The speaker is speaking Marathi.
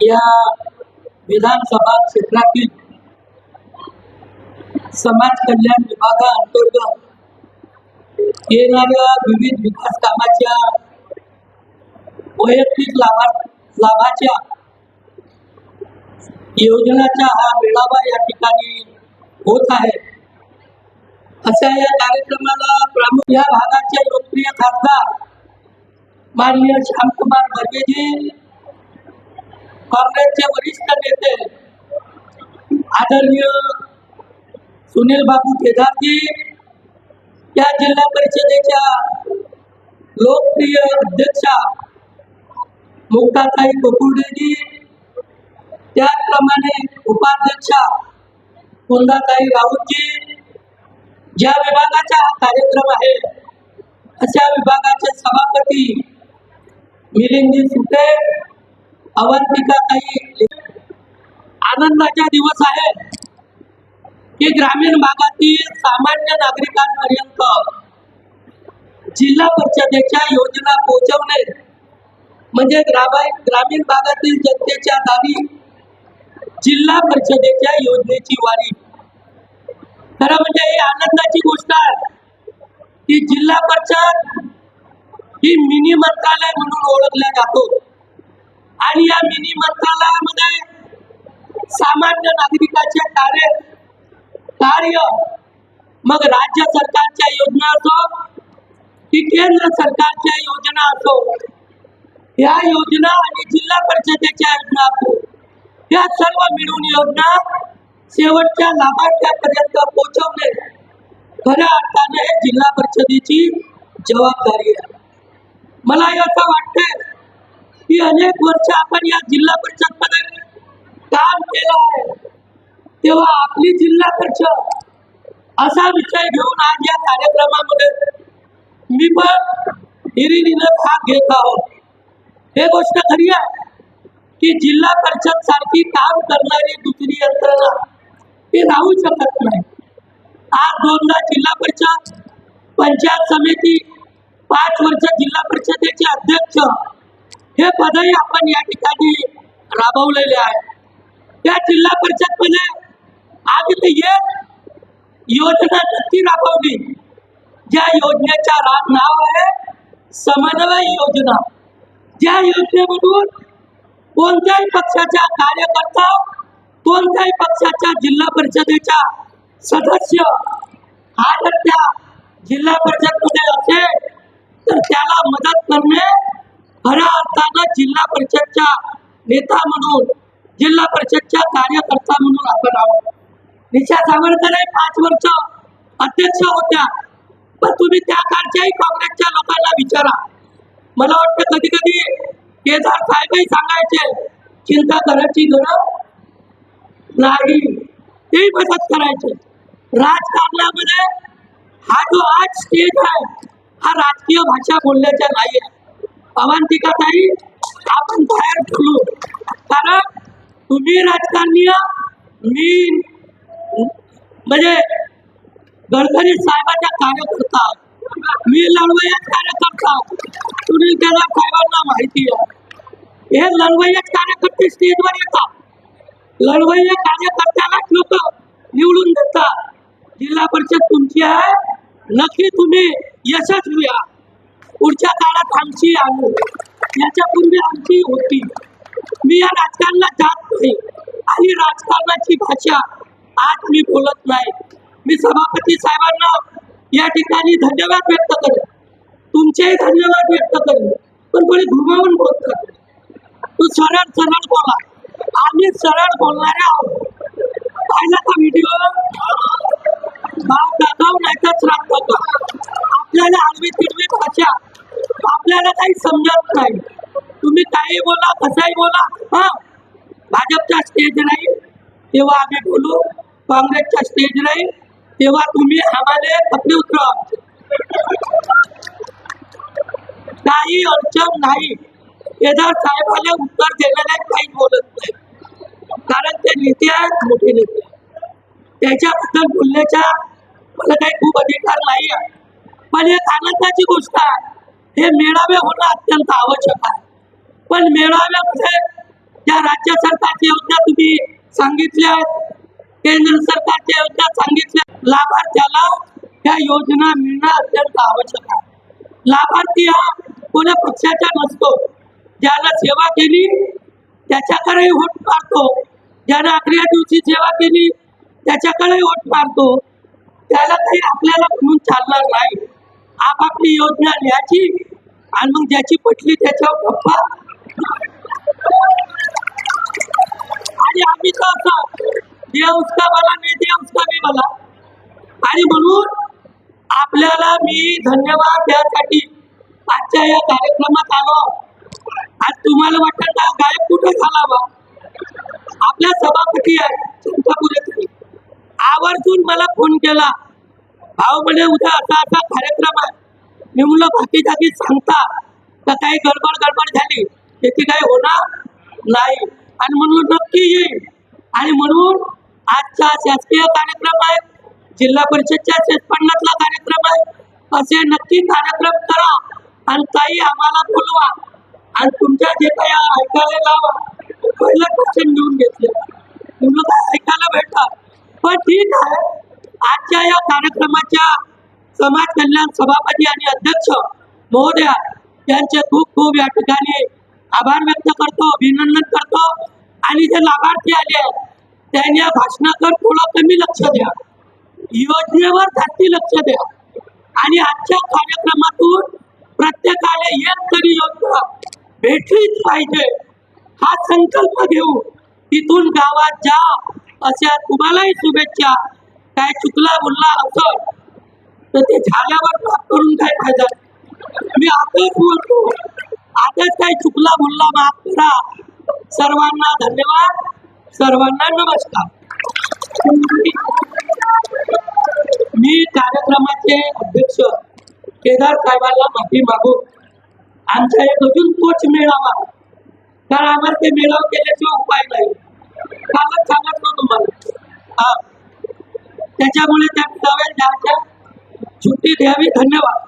या विधानसभा क्षेत्रातील समाज कल्याण विभागाअंतर्गत येणाऱ्या विविध विकास कामाच्या वैयक्तिक लाभा लाभाच्या योजनाचा हा मेळावा या ठिकाणी होत आहे. अशा या कार्यक्रमाला प्रमुख या भागाचे लोकप्रिय खासदार माननीय श्यामकुमार बर्गेजी काँग्रेसचे वरिष्ठ नेते आदरणीय सुनील बाबू केदारजी या जिल्हा परिषदेच्या लोकप्रिय अध्यक्षा मुक्ताताई कोकुर्डेजी त्याचप्रमाणे उपाध्यक्षा कुंदाताई राऊतजी ज्या विभागाचा हा कार्यक्रम आहे अशा विभागाचे सभापती मिलिंदी सुटे अवंतिकाताई आनंदाचा दिवस आहे की ग्रामीण भागातील सामान्य नागरिकांपर्यंत जिल्हा परिषदेच्या योजना पोहोचवणे म्हणजे ग्रामीण भागातील जनतेच्या दारी जिल्हा परिषदेच्या योजनेची वारी. खरं म्हणजे ही आनंदाची गोष्ट आहे की जिल्हा परिषद ही मिनी मंत्रालय म्हणून ओळखल्या जातो. आणि या मिनी मंत्रालयामध्ये सामान्य नागरिकाचे कार्य कार्य मग राज्य सरकारच्या योजना असो की केंद्र सरकारच्या योजना असो या योजना आणि जिल्हा परिषदेच्या योजना असो या सर्व मिळून योजना शेवटच्या लाभार्थ्यापर्यंत पोहोचवणे खऱ्या अर्थाने हे जिल्हा परिषदेची जबाबदारी आहे. मला असं वाटतंय की अनेक वर्ष आपण या जिल्हा परिषदमध्ये काम केलं आहे. तेव्हा आपली जिल्हा परिषद असा विषय घेऊन आज या कार्यक्रमामध्ये मी पण हिरिरीनं भाग घेत आहोत. हे गोष्ट खरी आहे की जिल्हा परिषद सारखी काम करणारी दुसरी यंत्रणा ही राहू शकत नाही. आज दोनदा जिल्हा परिषद पंचायत समिती पाच वर्ष जिल्हा परिषदेचे अध्यक्ष हे पदही आपण या ठिकाणी राबवलेले आहे. एक योजना नक्की राबवली. ज्या योजनेचा रा- नाव आहे समन्वय योजना. ज्या योजनेमधून कोणत्याही पक्षाचा कार्यकर्ता पक्षाच्या जिल्हा परिषदेचा सदस्य हा जर त्या जिल्हा परिषदमध्ये खऱ्या अर्थानं जिल्हा परिषदच्या नेता म्हणून जिल्हा परिषदच्या कार्यकर्ता म्हणून आपण आहोत. निशा सावरकर पाच वर्ष अध्यक्ष होत्या. पण तुम्ही त्या काळच्याही काँग्रेसच्या लोकांना विचारा. मला वाटतं कधी कधी केदार साहेबही सांगायचे चिंता करायची गरज नाही. तेही मदत करायचे. राजकारणामध्ये हा जो आज स्टेज आहे हा राजकीय भाषा बोलण्याचा नाही आहे. अवंतिका ताई आपण बाहेर ठेवू कारण तुम्ही राजकारणीय मी म्हणजे गडकरी साहेबांच्या कार्यकर्ता मी लढवय्याच कार्यकर्ता सुनील केदार साहेबांना माहिती आहे. हे लढवय्याच कार्यकर्ते स्टेजवर येतात. लढवय्या कार्यकर्त्यालाच लोक निवडून देतात. जिल्हा परिषद तुमची आहे. नक्की तुम्ही यशस्वी व्हा पुढच्या काळात आमची आणू याच्यापूर्वी आमची होती. मी या राजकारणात जात नाही. आणि राजकारणाची भाषा आज मी बोलत नाही. मी सभापती साहेबांना या ठिकाणी धन्यवाद व्यक्त करेन. तुमचेही धन्यवाद व्यक्त करेन. पण कोणी घुमावून बोलतात तू सरळ सरळ बोला. आम्ही सरळ बोलणारे आहोत. पाहिला का व्हिडिओ? भाव दाखव नाही तर श्राद्ध आपल्याला आडवी तिडवी भाषा आपल्याला काही समजत नाही. तुम्ही काही बोला कसाही बोला हा? भाजपचा स्टेज राहील तेव्हा आम्ही बोलू. काँग्रेसचा स्टेज राहील तेव्हा तुम्ही आम्हाला कपडे उतरवा. काही अडचण नाही. केदार साहेबाला उत्तर देण्याला काही बोलत नाही. कारण ते नेते आहेत मोठे नेते. त्याच्याबद्दल बोलण्याचा मला काही खूप अधिकार नाही आहे पण एक आनंदाची गोष्ट आहे. हे मेळावे होणं अत्यंत आवश्यक आहे. पण मेळाव्यामध्ये ज्या राज्य सरकारच्या योजना तुम्ही सांगितल्या केंद्र सरकारच्या योजना सांगितल्या लाभार्थ्याला त्या योजना मिळणं अत्यंत आवश्यक आहे. लाभार्थी हा कोण्या पक्षाचा नसतो. ज्याला सेवा केली त्याच्याकडेही वोट मारतो. ज्यानं अकरा दिवशी सेवा केली त्याच्याकडेही वोट मारतो. त्याला काही आपल्याला म्हणून चालणार नाही. आपापली योजना लिहायची आणि मग ज्याची पटली त्याच्यावर गप्पा. आणि आम्ही तर असं देव उसका मला नाही देव उसका मी मला. आणि म्हणून आपल्याला मी धन्यवाद त्यासाठी आजच्या या कार्यक्रमात आलो. आज तुम्हाला वाटत का गायब कुठे झाला बा? आपल्या सभापती आहे चंद्रपूर आवर्जून मला फोन केला. भाऊ म्हणे उद्या असा असा कार्यक्रम आहे. मी म्हणलं बाकी जागी सांगता. तर काही गडबड गडबड झाली. त्याची काही होणार नाही. आणि म्हणून नक्की येईल आणि म्हणून आजचा शासकीय कार्यक्रम आहे. जिल्हा परिषदच्या शेतपन्नातला कार्यक्रम आहे. असे नक्की कार्यक्रम करा. आणि ताई आम्हाला बोलवा. आणि तुमच्या जे काही ऐकायला लावा. पहिलं क्वेश्चन घेऊन घेतले. तुम्हाला काय ऐकायला भेटतात पण ठीक आहे. आजच्या या कार्यक्रमाच्या समाज कल्याण सभापती आणि अध्यक्ष महोदया यांचे खूप खूप या ठिकाणी आभार व्यक्त करतो अभिनंदन करतो. आणि जे लाभार्थी आले आहेत त्यांनी भाषणाकर थोडं कमी लक्ष द्या. योजनेवर जास्ती लक्ष द्या. आणि आजच्या कार्यक्रमातून प्रत्येकाला एक तरी योजना भेटलीच पाहिजे हा संकल्प घेऊ तिथून गावात जा अशा तुम्हालाही शुभेच्छा. काय चुकला बोलला असं तर ते झाल्यावर माफ करून काय फायदा? मी आताच बोलतो. आताच काही चुकला बोलला माफ करा. सर्वांना धन्यवाद. सर्वांना नमस्कार. मी कार्यक्रमाचे अध्यक्ष केदार साहेबांना माफी मागू. आमचा एक अजून तोच मेळावा. कारण आम्हाला ते मेळावा केल्याशिवाय उपाय नाही. कालच ना तुम्हाला. हा. त्याच्यामुळे त्या मेळाव्यात जायच्या सुट्टी द्यावी धन्यवाद.